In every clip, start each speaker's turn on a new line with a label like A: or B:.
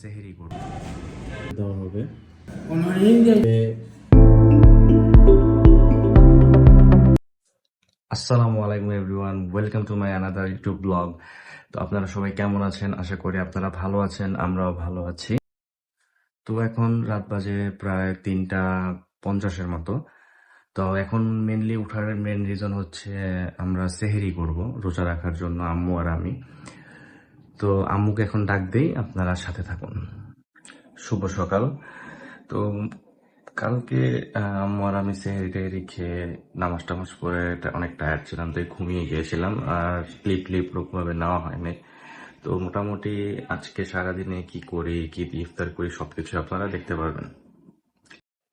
A: সেহেরি করব।
B: দেওয়া হবে।
A: আসসালামু আলাইকুম everyone welcome to my another YouTube vlog. তো আপনারা সবাই কেমন আছেন? আশা করি আপনারা ভালো আছেন আমরাও ভালো আছি। তো এখন রাত বাজে প্রায় তিনটা পঞ্চাশের মতো। তো এখন মেনলি উঠার মেন রিজন হচ্ছে আমরা সেহেরি করব রোজা রাখার জন্য আম্মু আর আমি। তো আম্মুকে এখন ডাক দেই, আপনারা সাথে থাকুন। শুভ সকাল। তো কালকে আর আমি সেহেরি টেহেরি খেয়ে নামাজ টামাজ পরে অনেক টায়ার্ড ছিলাম, তাই ঘুমিয়ে গিয়েছিলাম। আর ক্লিপ ক্লিপ ওরকমভাবে নেওয়া হয়নি। তো মোটামুটি আজকে সারাদিনে কি করি, কি ইফতার করি, সবকিছু আপনারা দেখতে পারবেন।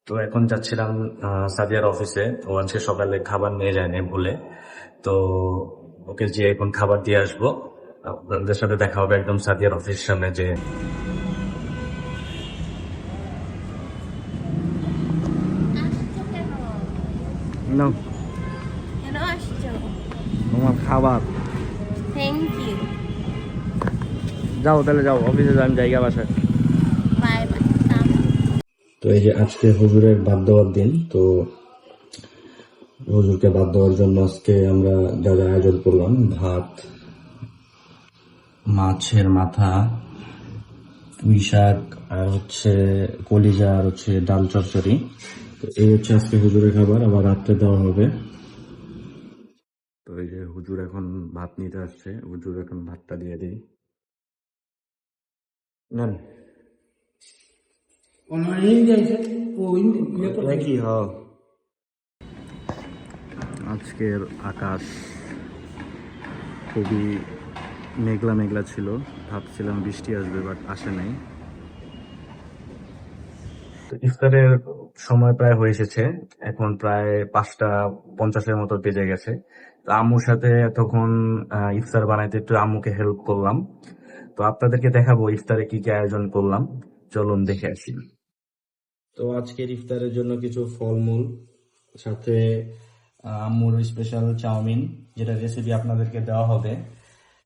A: তো এখন যাচ্ছিলাম সাদিয়ার অফিসে। ও আজকে সকালে খাবার নিয়ে যায়নি ভুলে। তো ওকে যে এখন খাবার দিয়ে আসব আপনাদের সাথে দেখা হবে একদম সাদিয়ার অফিস সামনে যে
B: তোমার খাবার।
C: থ্যাংক ইউ
B: যাও তাহলে যাও অফিসে যান জায়গা বাসায়।
C: বাই বাই
B: তো এই যে আজকে হুজুরের বাদ দেওয়ার দিন তো হুজুরকে বাদ দেওয়ার জন্য আজকে আমরা যা যা আয়োজন করলাম ভাত মাছের মাথা পুঁই শাক আর হচ্ছে কলিজা আর হচ্ছে ডাল চচ্চড়ি। তো এই হচ্ছে আজকে হুজুরের খাবার আবার রাত্রে দেওয়া হবে। তো এই যে হুজুর এখন ভাত নিতে আসছে হুজুর এখন ভাতটা দিয়ে দিই। নেন। কি হ। আজকের আকাশ খুবই মেঘলা মেঘলা ছিল। ভাবছিলাম বৃষ্টি আসবে বাট আসে নাই। ইফতারের সময় প্রায় হয়ে এসেছে। এখন প্রায় পাঁচটা পঞ্চাশের মতো বেজে গেছে। তো আম্মুর সাথে তখন ইফতার বানাইতে একটু আম্মুকে হেল্প করলাম। তো আপনাদেরকে দেখাবো ইফতারে কি কি আয়োজন করলাম। চলুন দেখে আসি। তো আজকের ইফতারের জন্য কিছু ফলমূল, সাথে আম্মুর স্পেশাল চাউমিন, যেটা রেসিপি আপনাদেরকে দেওয়া হবে।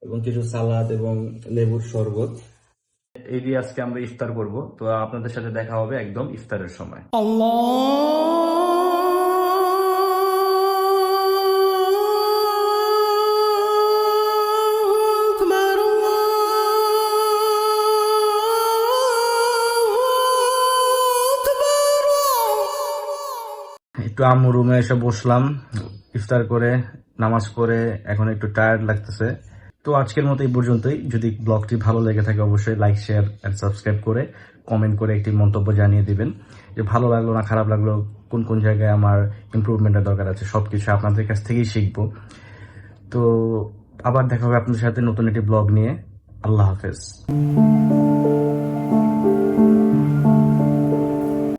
B: এবং কিছু সালাদ এবং লেবুর শরবত। এই দিয়ে আজকে আমরা ইফতার করব। তো আপনাদের সাথে দেখা হবে একদম ইফতারের সময়। একটু আম্মু রুমে এসে বসলাম। ইফতার করে, নামাজ পড়ে, এখন একটু টায়ার্ড লাগতেছে। তো আজকের মতো এই পর্যন্তই। যদি ব্লগটি ভালো লেগে থাকে, অবশ্যই লাইক শেয়ার অ্যান্ড সাবস্ক্রাইব করে কমেন্ট করে একটি মন্তব্য জানিয়ে দেবেন। যে ভালো লাগল না, খারাপ লাগল, কোন কোন জায়গায় আমার ইম্প্রুভমেন্টের দরকার আছে সব কিছু আপনাদের কাছ থেকেই শিখব। তো আবার দেখা হবে আপনাদের সাথে নতুন একটি ব্লগ নিয়ে। আল্লাহ হাফেজ।